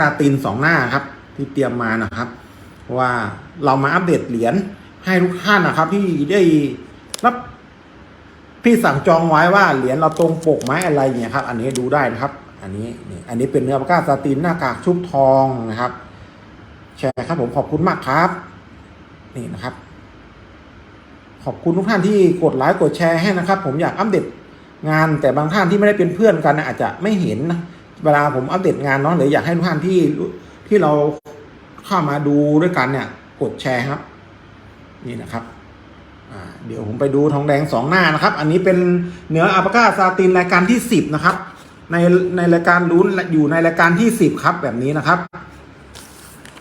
ซาตินสองหน้าครับ ที่เตรียมมานะครับ ว่าเรามาอัปเดตเหรียญให้ทุกท่านนะครับ ที่ได้รับพี่สั่งจองไว้ว่าเหรียญเราตรงปกไหมอะไรเงี้ยครับ อันนี้ดูได้นะครับ อันนี้นี่อันนี้เป็นเนื้อปากาซาตินหน้ากากชุบทองนะครับแชร์ครับ ผมขอบคุณมากครับ นี่นะครับ ขอบคุณทุกท่านที่กดไลค์กดแชร์ให้นะครับ ผมอยากอัปเดตงานแต่บางท่านที่ไม่ได้เป็นเพื่อนกันอาจจะไม่เห็นนะ เวลาผมอัปเดตงานเนาะหรืออยากให้ทุกท่านที่ที่เราเข้ามาดูด้วยกันเนี่ย กดแชร์ครับ นี่นะครับเดี๋ยวผมไปดูทองแดงสองหน้านะครับ อันนี้เป็นเนื้ออัปปาก้าซาตินรายการที่สิบนะครับ ในในรายการลุ้นอยู่ในรายการที่สิบครับแบบนี้นะครับ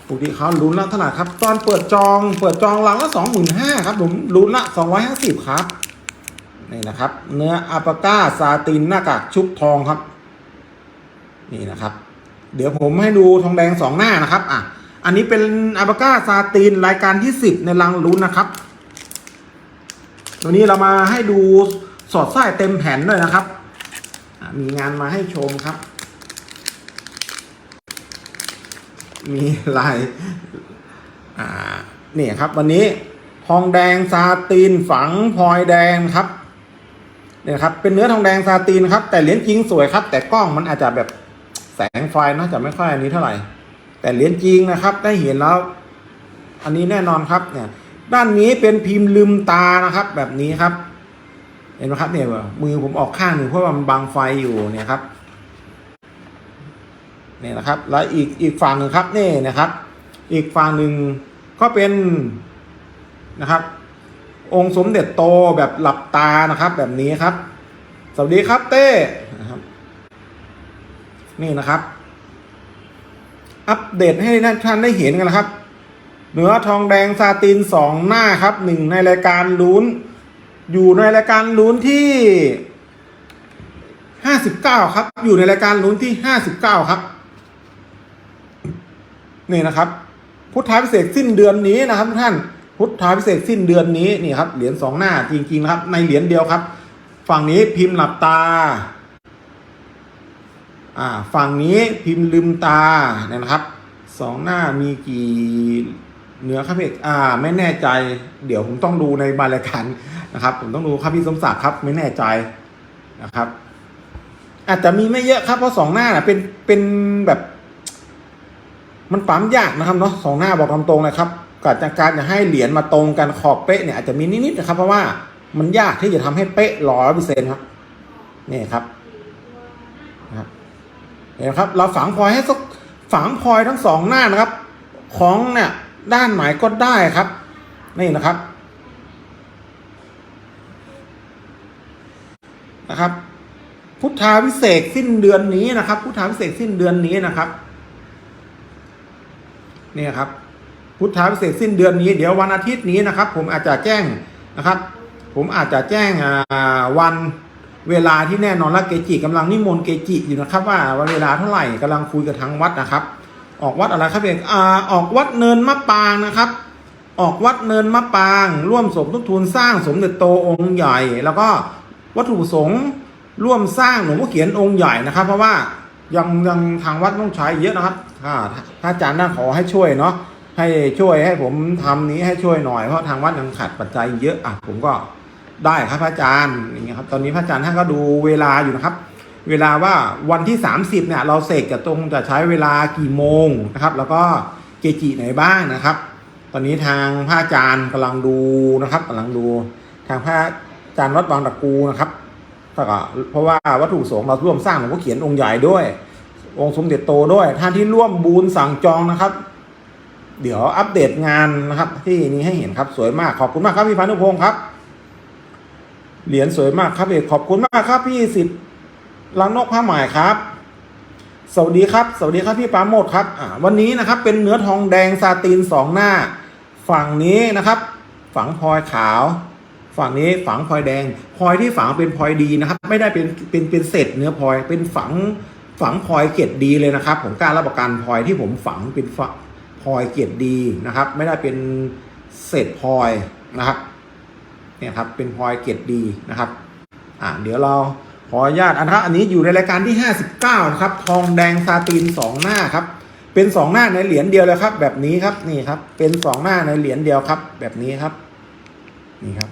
ปกติเขาลุ้นละเท่าไหร่ครับ ตอนเปิดจองเปิดจองรังละสองหมื่นห้าครับผมลุ้นละสองร้อยห้าสิบครับนี่นะครับ เนื้ออัปปาก้าซาตินหน้ากากชุบทองครับ นี่นะครับ เดี๋ยวผมให้ดูทองแดงสองหน้านะครับอะอันนี้เป็นอัปปาก้าซาตินรายการที่สิบในรังลุ้นนะครับ ตัวนี้เรามาให้ดูสอดไส้เต็มแผ่นด้วยนะครับอะมีงานมาให้ชมครับ มีลายอ่าเนี่ยครับ วันนี้ทองแดงซาตีนฝังพลอยแดงครับเนี่ยครับ เป็นเนื้อทองแดงซาตีนครับ แต่เหรียญจริงสวยครับ แต่กล้องมันอาจจะแบบ แสงไฟนะจะไม่ค่อยอันนี้เท่าไหร่ แต่เหรียญจริงนะครับ ได้เห็นแล้ว อันนี้แน่นอนครับเนี่ย ด้านนี้เป็นพิมพ์ลืมตานะครับ แบบนี้ครับ เห็นไหมครับเนี่ยมือผมออกข้างหนึ่งเพราะว่ามันบังไฟอยู่เนี่ยครับนี่นะครับ แล้วอีกอีกฝั่งหนึ่งครับนี่นะครับ อีกฝั่งหนึ่งก็เป็นนะครับ องค์สมเด็จโตแบบหลับตานะครับ แบบนี้ครับ สวัสดีครับเต้ นี่นะครับ อัปเดตให้ท่านได้เห็นกันนะครับ เนื้อทองแดงซาตินสองหน้าครับหนึ่งในรายการลุ้น อยู่ในรายการลุ้นที่ห้าสิบเก้าครับ อยู่ในรายการลุ้นที่ห้าสิบเก้าครับนี่นะครับ พุทธาพิเศษสิ้นเดือนนี้นะครับทุกท่านพุทธาพิเศษสิ้นเดือนนี้นี่ครับเหรียญสองหน้าจริงๆนะครับ ในเหรียญเดียวครับ ฝั่งนี้พิมพ์หลับตา อ่าฝั่งนี้พิมพ์ลืมตาเนี่ยนะครับสองหน้ามีกี่เนื้อครับพี่อ่า ไม่แน่ใจ เดี๋ยวผมต้องดูในบรรยการนะครับ ผมต้องดูครับพี่สมศักดิ์ครับ ไม่แน่ใจนะครับ อาจจะมีไม่เยอะครับเพราะสองหน้านะเป็นเป็นแบบ มันปั๊มยากนะครับเนาะสองหน้าบอกตามตรงเลยครับการจัดการจะให้เหรียญมาตรงกันขอบเป๊ะเนี่ยอาจจะมีนิดๆนะครับ เพราะว่ามันยากที่จะทำให้เป๊ะร้อยเปอร์เซ็นต์ครับนี่ครับนะครับ เห็นครับ เราฝังพลอยให้สักฝังพลอยทั้งสองหน้านะครับ ของเนี่ยด้านไหนก็ได้ครับ นี่นะครับนะครับ พุทธาวิเศษสิ้นเดือนนี้นะครับ พุทธาวิเศษสิ้นเดือนนี้นะครับนี่ครับ พุทธาพิเศษสิ้นเดือนนี้ เดี๋ยววันอาทิตย์นี้นะครับ ผมอาจจะแจ้งนะครับ ผมอาจจะแจ้งวัน เวลาที่แน่นอนแล้วเกจิกำลังนิมนต์เกจิอยู่นะครับ ว่าวันเวลาเท่าไหร่กำลังคุยกับทางวัดนะครับ ออกวัดอะไรครับเองอ่าออกวัดเนินมะปางนะครับ ออกวัดเนินมะปาง ร่วมสมทบทุนสร้างสมเด็จโตองค์ใหญ่ แล้วก็วัตถุประสงค์ร่วมสร้างหลวงพ่อเขียนองค์ใหญ่นะครับ เพราะว่ายังยังทางวัดต้องใช้เยอะนะครับถ้าถ้าอาจารย์น่าขอให้ช่วยเนาะให้ช่วยให้ผมทำนี้ให้ช่วยหน่อยเพราะทางวัดยังขาดปัจจัยเยอะอะผมก็ ได้ครับพระอาจารย์อย่างเงี้ยครับตอนนี้พระอาจารย์ท่านก็ดูเวลาอยู่นะครับ เวลาว่าวันที่ 30เนี่ยเราเสกจะตรงจะใช้เวลากี่โมงนะครับ แล้วก็เกจิไหนบ้างนะครับ ตอนนี้ทางพระอาจารย์กำลังดูนะครับกำลังดูทางพระอาจารย์วัดบางตะกูนะครับก็เพราะว่าวัตถุประสงค์เราร่วมสร้างหลวงพ่อเขียนองค์ใหญ่ด้วย องค์สมเด็จโตด้วยท่านที่ร่วมบูญสั่งจองนะครับ เดี๋ยวอัปเดตงานนะครับ ที่นี้ให้เห็นครับสวยมากขอบคุณมากครับพี่พานุพงศ์ครับ เหรียญสวยมากครับเอกขอบคุณมากครับพี่สิทธิ์ลังนกผ้าไหมครับ สวัสดีครับ สวัสดีครับพี่ปราโมดครับอ่าวันนี้นะครับเป็นเนื้อทองแดงซาตินสองหน้า ฝั่งนี้นะครับ ฝังพลอยขาว ฝั่งนี้ฝังพลอยแดงพลอยที่ฝังเป็นพลอยดีนะครับ ไม่ได้เป็นเป็นเป็นเศษเนื้อพลอยเป็นฝังฝังพลอยเกรดดีเลยนะครับ ผมกล้ารับประกันพลอยที่ผมฝังเป็นฝังพลอยเกรดดีนะครับ ไม่ได้เป็นเศษพลอยนะครับ เนี่ยครับเป็นพลอยเกรดดีนะครับอ่าเดี๋ยวเราขออนุญาตอันนะครับอันนี้อยู่ในรายการที่ 59นะครับทองแดงซาตินสองหน้าครับเป็นสองหน้าในเหรียญเดียวเลยครับ แบบนี้ครับนี่ครับเป็นสองหน้าในเหรียญเดียวครับ แบบนี้ครับนี่ครับ